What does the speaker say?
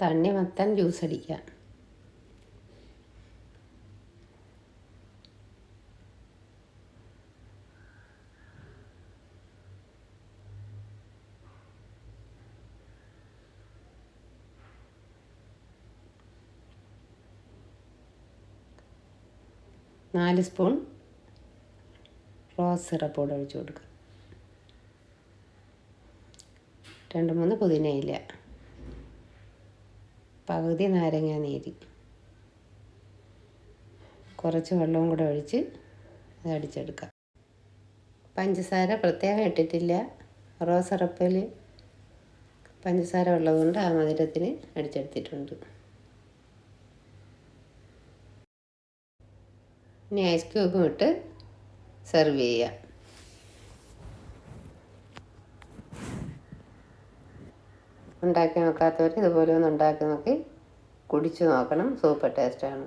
തണ്ണിമത്തൻ ജ്യൂസ് അടിക്കാം നാല് സ്പൂൺ റോസ് സിറപ്പ് കൂടെ ഒഴിച്ചു കൊടുക്കുക. രണ്ട് മൂന്ന് പുതിനയില പകുതി നാരങ്ങ നീര്. കുറച്ച് വെള്ളവും കൂടെ ഒഴിച്ച് അത് അടിച്ചെടുക്കാം. പഞ്ചസാര പ്രത്യേകം ഇട്ടിട്ടില്ല. റോസ് സിറപ്പിൽ പഞ്ചസാര ഉള്ളതുകൊണ്ട് ആ മധുരത്തിന് അടിച്ചെടുത്തിട്ടുണ്ട്. ഇനി ഐസ് ക്യൂബും ഇട്ട് സെർവ് ചെയ്യാം. ഉണ്ടാക്കി നോക്കാത്തവർ ഇതുപോലെ ഒന്ന് ഉണ്ടാക്കി നോക്കി കുടിച്ചു നോക്കണം. സൂപ്പർ ടേസ്റ്റാണ്